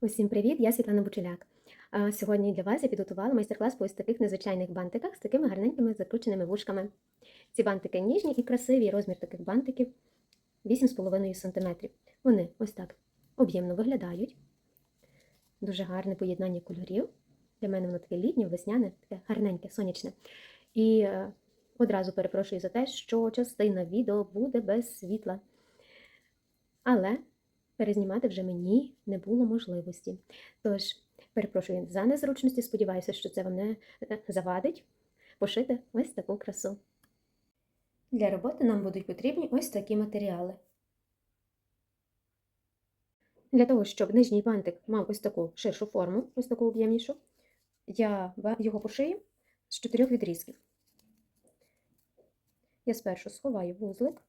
Усім привіт! Я Світлана Бучеляк. Сьогодні для вас я підготувала майстер-клас по ось таких незвичайних бантиках з такими гарненькими закрученими вушками. Ці бантики ніжні і красиві, розмір таких бантиків 8,5 см. Вони ось так об'ємно виглядають. Дуже гарне поєднання кольорів. Для мене воно таке літнє, весняне, таке гарненьке, сонячне. І е, одразу перепрошую за те, що частина відео буде без світла. Але перезнімати вже мені не було можливості. Тож, перепрошую за незручності, сподіваюся, що це вам не е, завадить пошити ось таку красу. Для роботи нам будуть потрібні ось такі матеріали. Для того, щоб нижній бантик мав ось таку ширшу форму, ось таку об'ємнішу, я його пошию з чотирьох відрізків. Я спершу сховаю вузлик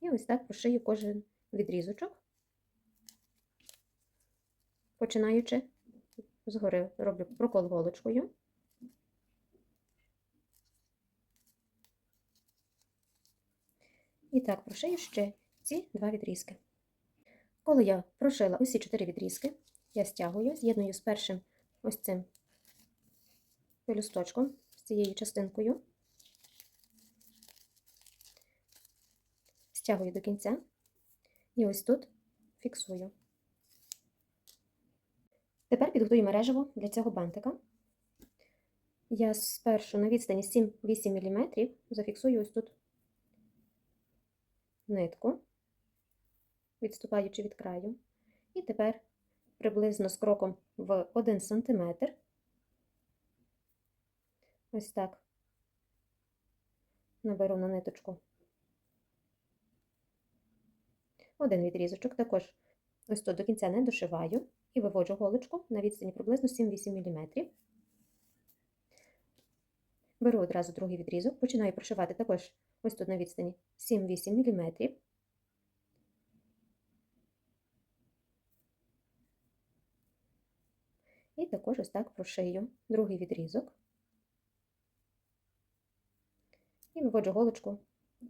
і ось так пошию кожен відрізочок, починаючи згори роблю прокол голочкою. І так прошию ще ці два відрізки. Коли я прошила усі чотири відрізки, я стягую, з'єдную з першим ось цим пелюсточком, з цією частинкою, стягую до кінця і ось тут фіксую. Тепер підготую мережево для цього бантика. Я спершу на відстані 7-8 мм зафіксую ось тут нитку, відступаючи від краю. І тепер приблизно з кроком в 1 см. Ось так наберу на ниточку один відрізочок, також ось тут до кінця не дошиваю і виводжу голочку на відстані приблизно 7-8 мм. Беру одразу другий відрізок, починаю прошивати також ось тут на відстані 7-8 мм. І також ось так прошию другий відрізок. І виводжу голочку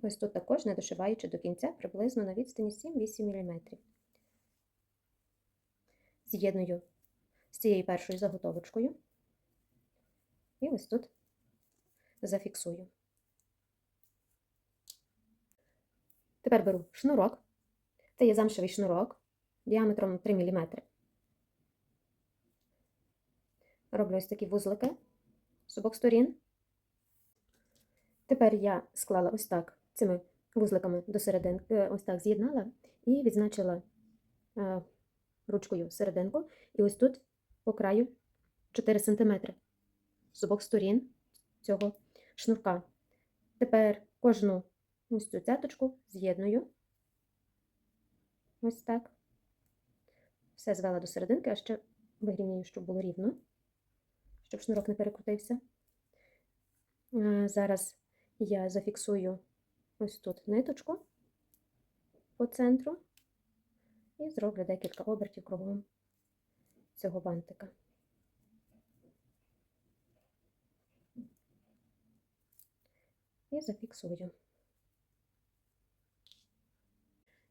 ось тут також, не дошиваючи до кінця, приблизно на відстані 7-8 мм. З'єдную з цією першою заготовочкою. І ось тут зафіксую. Тепер беру шнурок. Це є замшевий шнурок діаметром 3 мм. Роблю ось такі вузлики з обох сторін. Тепер я склала ось так цими вузликами до серединки, ось так з'єднала і відзначила е, ручкою серединку. І ось тут по краю 4 см з обох сторін цього шнурка. Тепер кожну ось цю цяточку з'єдную. Ось так. Все звела до серединки, а ще вирівнюю, щоб було рівно, щоб шнурок не перекрутився. Е, Зараз я зафіксую ось тут ниточку по центру і зроблю декілька обертів кругом цього бантика. І зафіксую.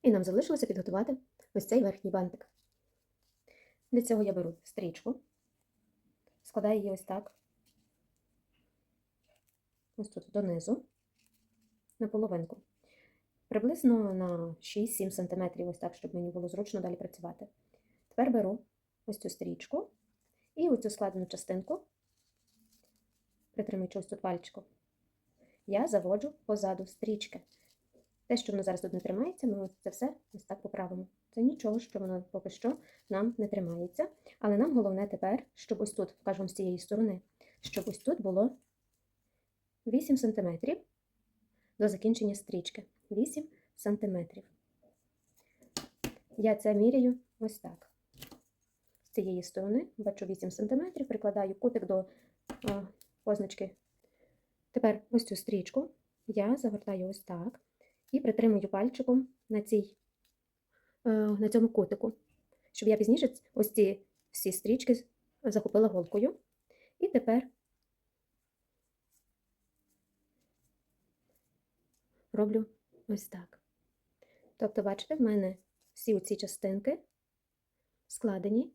І нам залишилося підготувати ось цей верхній бантик. Для цього я беру стрічку, складаю її ось так ось тут донизу, на половинку. Приблизно на 6-7 см, ось так, щоб мені було зручно далі працювати. Тепер беру ось цю стрічку і ось цю складену частинку, притримуючи ось тут пальчиком, я заводжу позаду стрічки. Те, що воно зараз тут не тримається, ми ось це все ось так поправимо. Це нічого, що воно поки що нам не тримається. Але нам головне тепер, щоб ось тут, покажу вам з цієї сторони, щоб ось тут було 8 см до закінчення стрічки. 8 см. Я це міряю ось так. З цієї сторони бачу 8 см, прикладаю кутик до позначки. Тепер ось цю стрічку я загортаю ось так і притримую пальчиком на, цій, е, на цьому кутику, щоб я пізніше ось ці всі стрічки захопила голкою. І тепер роблю ось так. Тобто, бачите, в мене всі ці частинки складені,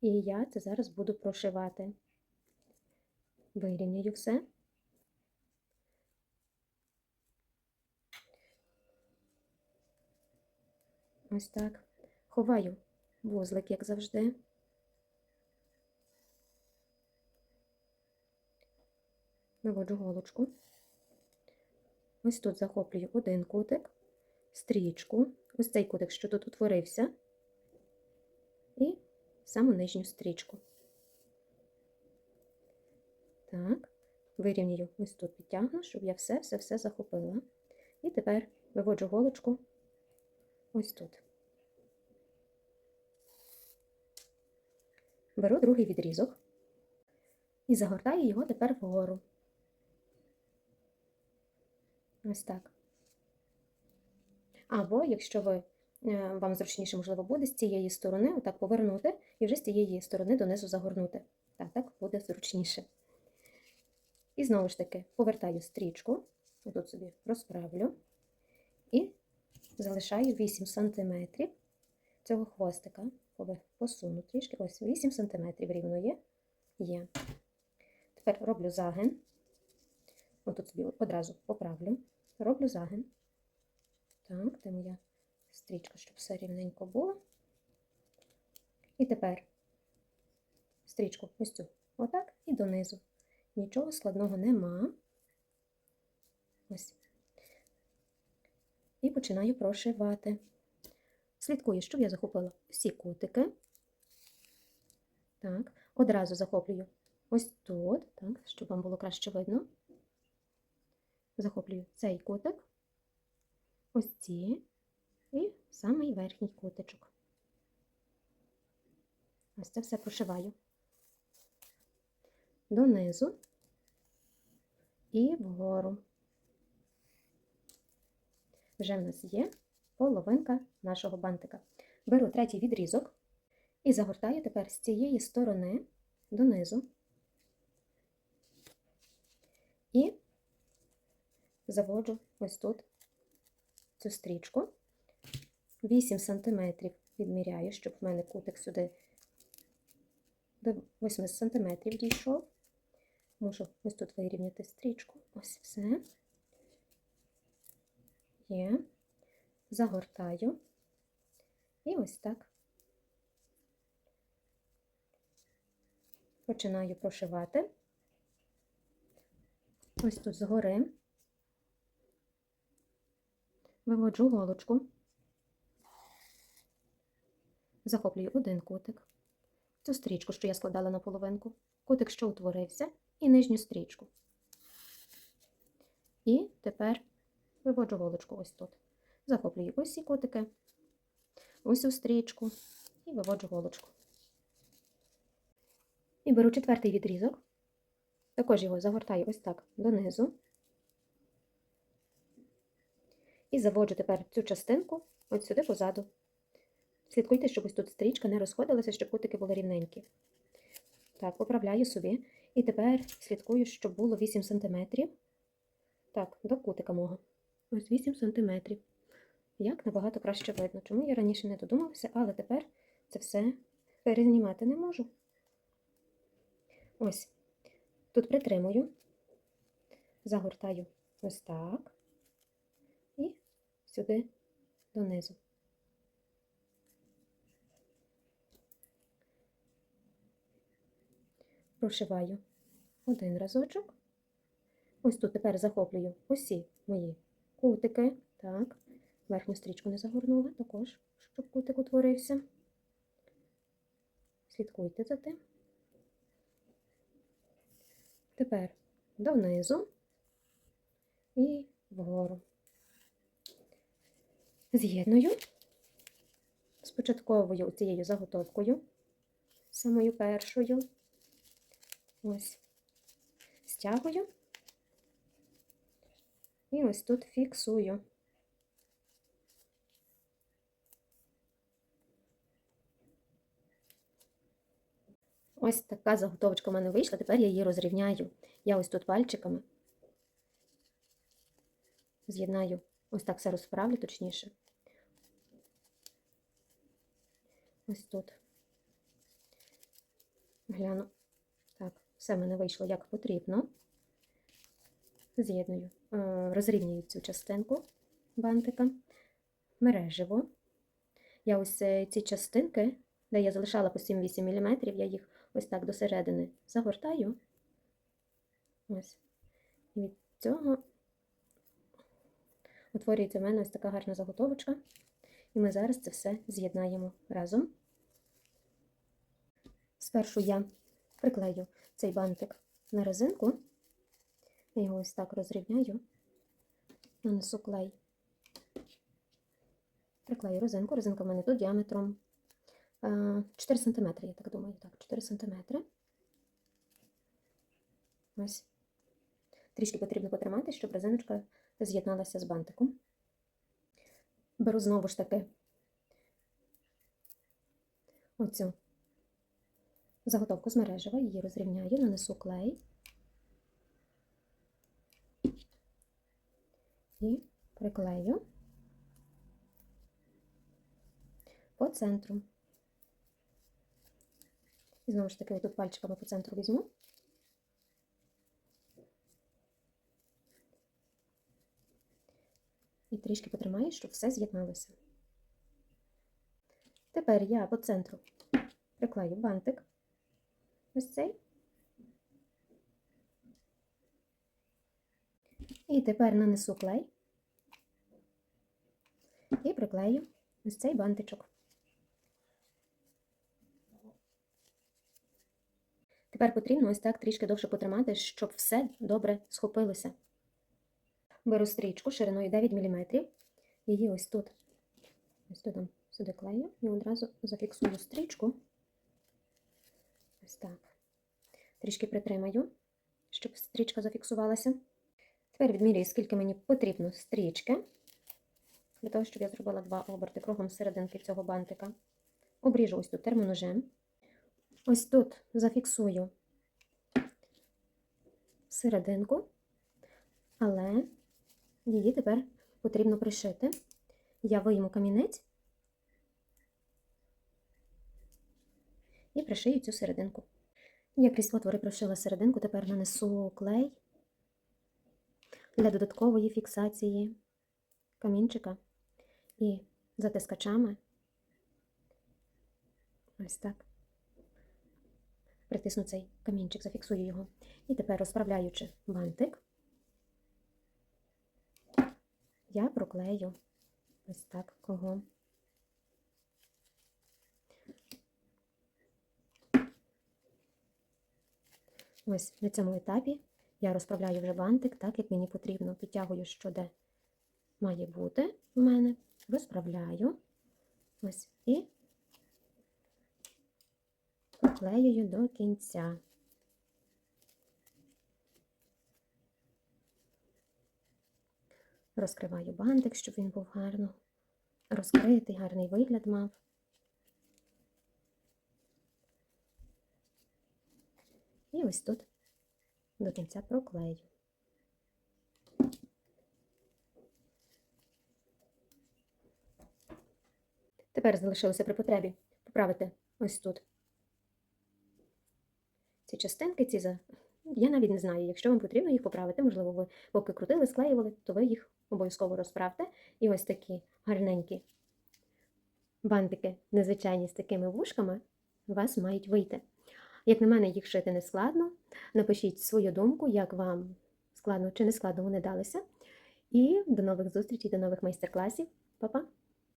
і я це зараз буду прошивати. Вирівнюю все. Ось так. Ховаю вузлик, як завжди. Наводжу голочку. Ось тут захоплюю один кутик, стрічку, ось цей кутик, що тут утворився, і саму нижню стрічку. Так, вирівнюю ось тут підтягну, щоб я все-все-все захопила. І тепер виводжу голочку ось тут. Беру другий відрізок і загортаю його тепер вгору. Ось так. Або, якщо ви, е, вам зручніше, можливо, буде з цієї сторони, отак повернути і вже з цієї сторони донизу загорнути. Так, так буде зручніше. І знову ж таки повертаю стрічку, отут собі розправлю і залишаю 8 см цього хвостика. Посуну трішки, ось 8 см рівно є. є. Тепер роблю загин. Отут собі одразу поправлю. Роблю загин. Так, де моя стрічка, щоб все рівненько було. І тепер стрічку ось цю, отак, і донизу. Нічого складного нема. Ось. І починаю прошивати. Слідкую, щоб я захопила всі кутики. Так, одразу захоплюю ось тут, так, щоб вам було краще видно. Захоплюю цей кутик, ось ці і самий верхній кутичок. Ось це все прошиваю донизу і вгору. Вже в нас є половинка нашого бантика. Беру третій відрізок і загортаю тепер з цієї сторони донизу і заводжу ось тут цю стрічку. 8 см відміряю, щоб в мене кутик сюди до 8 см дійшов. Можу ось тут вирівняти стрічку. Ось все. Є. Загортаю. І ось так. Починаю прошивати. Ось тут згори. Виводжу голочку, захоплюю один кутик, цю стрічку, що я складала на половинку, кутик, що утворився, і нижню стрічку. І тепер виводжу голочку ось тут. Захоплюю ось ці кутики, ось цю стрічку і виводжу голочку. І беру четвертий відрізок, також його загортаю ось так донизу. І заводжу тепер цю частинку ось сюди позаду. Слідкуйте, щоб ось тут стрічка не розходилася, щоб кутики були рівненькі. Так, поправляю собі. І тепер слідкую, щоб було 8 см. Так, до кутика мого. Ось 8 см. Як набагато краще видно. Чому я раніше не додумалася, але тепер це все перезнімати не можу. Ось. Тут притримую, загортаю ось так сюди донизу. Прошиваю один разочок. Ось тут тепер захоплюю усі мої кутики. Так, верхню стрічку не загорнула, також, щоб кутик утворився. Слідкуйте за тим. Тепер донизу і вгору. З'єдную з початковою цією заготовкою, самою першою. Ось, стягую і ось тут фіксую. Ось така заготовочка в мене вийшла, тепер я її розрівняю. Я ось тут пальчиками з'єднаю, ось так все розправлю точніше. Ось тут Гляну. Так, все в мене вийшло як потрібно. З'єдную, е, розрівнюю цю частинку бантика, мереживо. Я ось е, ці частинки, де я залишала по 7-8 мм, я їх ось так до середини загортаю. Ось. І від цього утворюється в мене ось така гарна заготовочка. І ми зараз це все з'єднаємо разом. Спершу я приклею цей бантик на резинку. Я його ось так розрівняю, нанесу клей. Приклею резинку. Резинка в мене тут діаметром е, 4 см, я так думаю. Так, 4 см. Ось. Трішки потрібно потримати, щоб резиночка з'єдналася з бантиком. Беру знову ж таки оцю заготовку з мережева, її розрівняю, нанесу клей і приклею по центру. І знову ж таки, тут пальчиками по центру візьму. Трішки потримаю, щоб все з'єдналося. Тепер я по центру приклею бантик. Ось цей. І тепер нанесу клей і приклею ось цей бантичок. Тепер потрібно ось так трішки довше потримати, щоб все добре схопилося. Беру стрічку шириною 9 мм. Її ось тут, ось тут сюди клею і одразу зафіксую стрічку. Ось так. Трішки притримаю, щоб стрічка зафіксувалася. Тепер відмірюю, скільки мені потрібно стрічки, для того, щоб я зробила два оберти кругом серединки цього бантика. Обріжу ось тут термоножем. Ось тут зафіксую серединку, але її тепер потрібно пришити. Я вийму камінець і пришию цю серединку. Я крізь отвори прошила серединку, тепер нанесу клей для додаткової фіксації камінчика і затискачами. Ось так. Притисну цей камінчик, зафіксую його. І тепер, розправляючи бантик, я проклею ось так кругом. Ось на цьому етапі я розправляю вже бантик так, як мені потрібно. Підтягую, що де має бути в мене, розправляю ось і проклеюю до кінця. Розкриваю бантик, щоб він був гарно розкритий, гарний вигляд мав. І ось тут до кінця проклею. Тепер залишилося при потребі поправити ось тут ці частинки, ці за. Я навіть не знаю, якщо вам потрібно їх поправити, можливо, ви поки крутили, склеювали, то ви їх обов'язково розправте. І ось такі гарненькі бантики, незвичайні з такими вушками, у вас мають вийти. Як на мене, їх шити не складно. Напишіть свою думку, як вам складно чи не складно вони далися. І до нових зустрічей, до нових майстер-класів. Па-па!